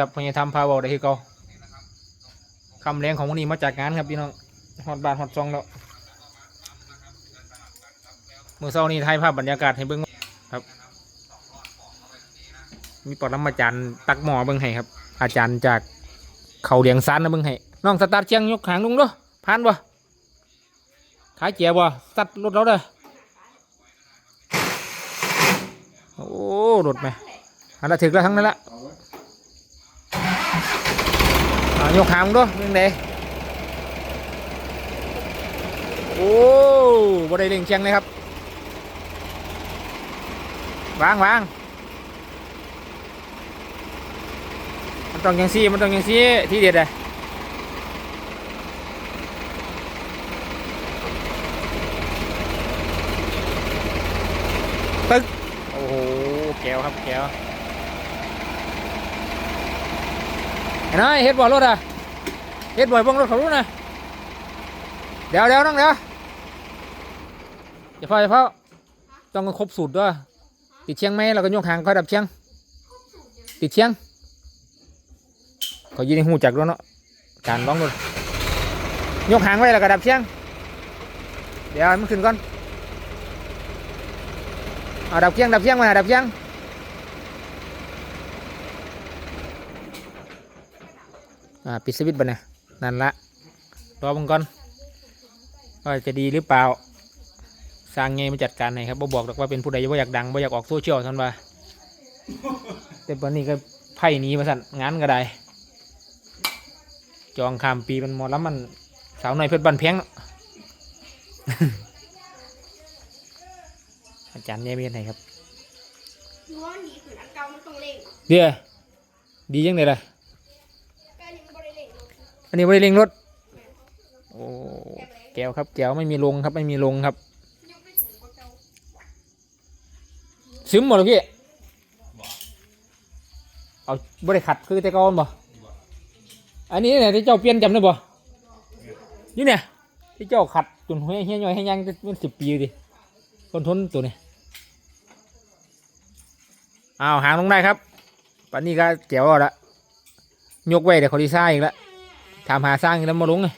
ครับพญาทำพาเบาได้คือเก่าคำแรงของวันนี้มาจากงานครับพี่น้องฮอดบาทฮอดซองแล้วเมื่อเช้านี้ถ่ายภาพบรรยากาศให้เบิ้งครับ มีปรมาจารย์ตักหมอเบิ้งให้ครับ อาจารย์จากเขาเลียงซันนะเบิ้งให้น้องสตาร์เชียงยกหางลุงด้วยผ่านบ่ขายเจียบ่สัดรถเราเด้อโอ้รถไหมอันนั้นถึกแล้วทั้งนั้นละ ยกหางด้วยยังไงโอ้บ่ได้เล่งเชียงเลยครับวางวางมันต้องยังซี่มันต้องยังซี่ที่เด็ดเลยตึ๊กโอ้โหแก้วครับแก้ว ไอ้ น้อยเฮ็ดบ่อรถอะเฮ็ดบ่อยบ้องรถเขารู้นะเดี๋ยวเดี๋ยวน้องเดี๋ยวอย่าเฝ้าอย่าเฝ้าต้องครบสูตรด้วยติดเชียงไหมเราก็ยกหางคอยดับเชียง ติดเชียงเขายืนในหูจักด้วยเนาะการร้องรถยกหางไว้แล้วก็ดับเชียง เดี๋ยวมันขึ้นก่อนเอาดับเชียงดับเชียงมาดับเชียง อ่าปิดสวิตช์บันนะนั่นละรอบังก่อนว่าจะดีหรือเปล่าสร้างไงมาจัดการให้ครับบ่บอกหรอกว่าเป็นผู้ใดบ่อยากดังบ่อยากออกโซเชียลท่านว่าแต่ตอนนี้ก็ไพ่หนี้มาสั่นงานก็ได้ จองข้ามปีมันหมดแล้วมันสาวหน่อยเพชรบันเพียงเนาะอาจารย์เนี่ยมีอะไรครับรู้ว่ามันดีขึ้นอันเก่ามันต้องเร่งเดี๋ยวดียังไงล่ะ ก็อันนี้มันบ่ได้เร่งลง อันนี้ไม่ได้เร่งรถโอ้แก้วครับแก้วไม่มีลงครับไม่มีลงครับซึมหมดเลยพี่เอาบริขัดคือแต่ก่อนบ่อันนี้เนี่ยที่เจ้าเปลี่ยนจำได้บ่นี่เนี่ยที่เจ้าขัดจนเฮี้ยเฮี้ยย่อยให้ยังเป็นสิบปีดิคนทนตัวนี้อ้าวหางลงได้ครับปันนี้ก็แก้วเอาละยกไว้เดี๋ยวเขาดีซ่าอีกแล้ว ถามหาสร้างแล้วมาลงเลย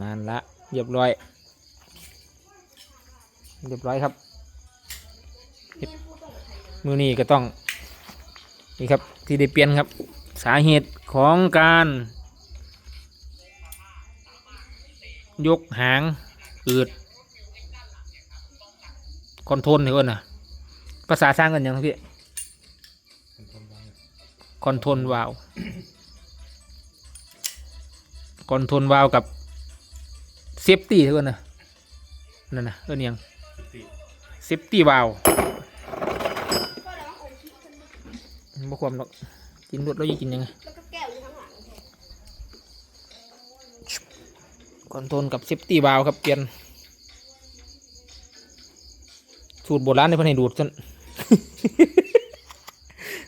นั่นละเรียบร้อย เรียบร้อยครับ มือนี้ก็ต้อง นี่ครับที่ได้เปลี่ยนครับ สาเหตุของการ ยกหางอืดคอนโทรลเหรอนะภาษาสร้างกันยังพี่ คอนโทรลวาล์วคอนโทรลวาล์วกับเซฟตี้เหรอนะนั่นนะเออยังเซฟตี้วาล์วก็แล้วองค์ที่ขึ้นบ่ความหรอกกินรวดแล้วยิ่งกินยังไงคอนโทรลกับเซฟตี้วาล์วครับเปลี่ยนสูตรโบราณในพิ่นให้ดูดซั่น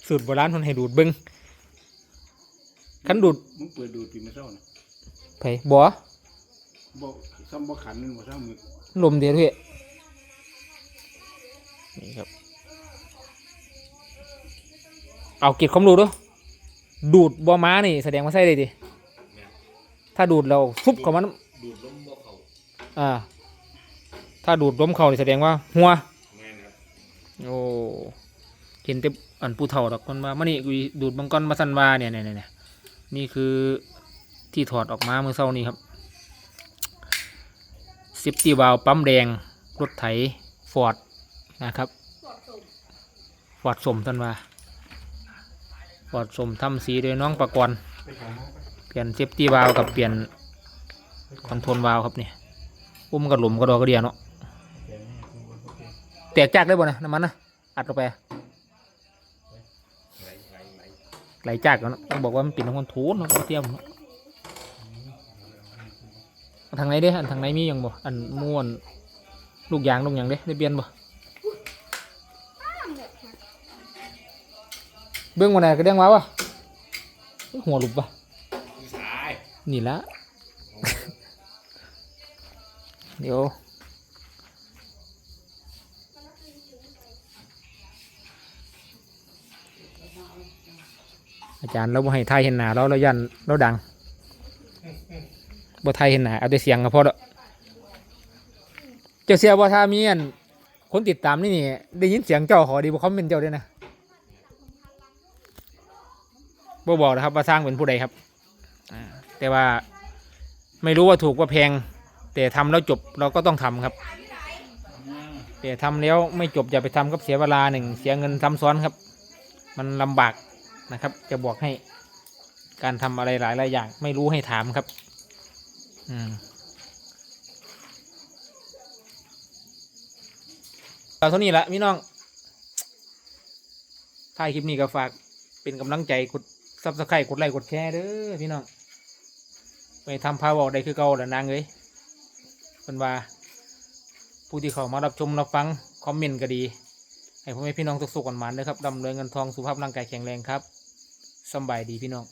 สูตรโบราณเพิ่นให้ดูดเบิ่งคันดูดมึงเปิดดูดปีมาเศร้านะไผบ่บ่ซ้ำบ่ขันนั่นบ่ซ้ำมือลมเดียวพี่นี่ครับ เอาเก็บความรู้ด้วยดูดบ่ม้านี่แสดงว่าใช่เลยดิถ้าดูดเราซุบเข้ามันดูดลมบ่เขาอ่า ถ้าดูดล้มเข่านี่แสดงว่าหัวแม่นครับโอ้ เห็นแต่อันปูเถ่าดอกคนว่ามันนี่กูดูดบังกรมาสันวาเนี่ยเนี่ยเนี่ยนี่คือที่ถอดออกมาเมื่อเช้านี้ครับซิปตี้วาลปั๊มแดงรถไถฟอร์ดนะครับฟอร์ดสมท่านวาฟอร์ดสมทำสีโดยน้องประกรณ์ไปของเปลี่ยนซิปตี้วาลกับเปลี่ยนคอนโทรลวาลครับเนี่ยอุ้มกระหลุมกระดอกระเดียเนาะแกแตกจากได้บ่นะน้ำมันนะอัดลงไป ไหลไหลไหล ไหลจากแล้วเนอะต้องบอกว่ามันเป็นน้ำมันทูนเนาะบ่เทียมเนาะเอาทางไหนเด้อันทางไหนมีหยังบ่อันม่วนลูกยางลูกหยังเด้ได้เปลี่ยนบ่อ้ามหมดค่ะเบื้องวันไหนก็เด้งมาวะหัวหลุบปะผู้ชายนี่ละ เดี๋ยว อาจารย์เราบ่ให้ทายเห็นหน้าเราเรายันเราดังบ่ทายเห็นหน้าเอาแต่เสียงก็พอล้วเจ้าเสียบ่ถ้ามีอันคนติดตามนี่นี่ได้ยินเสียงเจ้าขอดีบ่คอมเมนต์เจ้าด้วยนะบ่บอกนะครับว่าสร้างเป็นผู้ใดครับแต่ว่าไม่รู้ว่าถูกว่าแพง แต่ทำแล้วจบเราก็ต้องทำครับ แต่ทำแล้วไม่จบอย่าไปทำครับเสียเวลาหนึ่งเสียเงินซ้ำซ้อนครับ มันลำบาก นะครับ จะบอกให้การทำอะไรหลายหลายอย่าง ไม่รู้ให้ถามครับ อืมเอาเท่านี้ละพี่น้องถ่ายคลิปนี้ก็ฝากเป็นกำลังใจกดซับสไครต์กดไลค์กดแชร์เด้อพี่น้อง ไปทำพาบอกได้คือเก่าแล้วนางเอ้ยเป็นว่า ผู้ที่เขามารับชมรับฟัง คอมเมนต์ก็ดี ให้พ่อแม่พี่น้องสุขๆกันมันนะครับดำเนินเงินทองสุขภาพร่างกายแข็งแรงครับ สบายดีพี่น้อง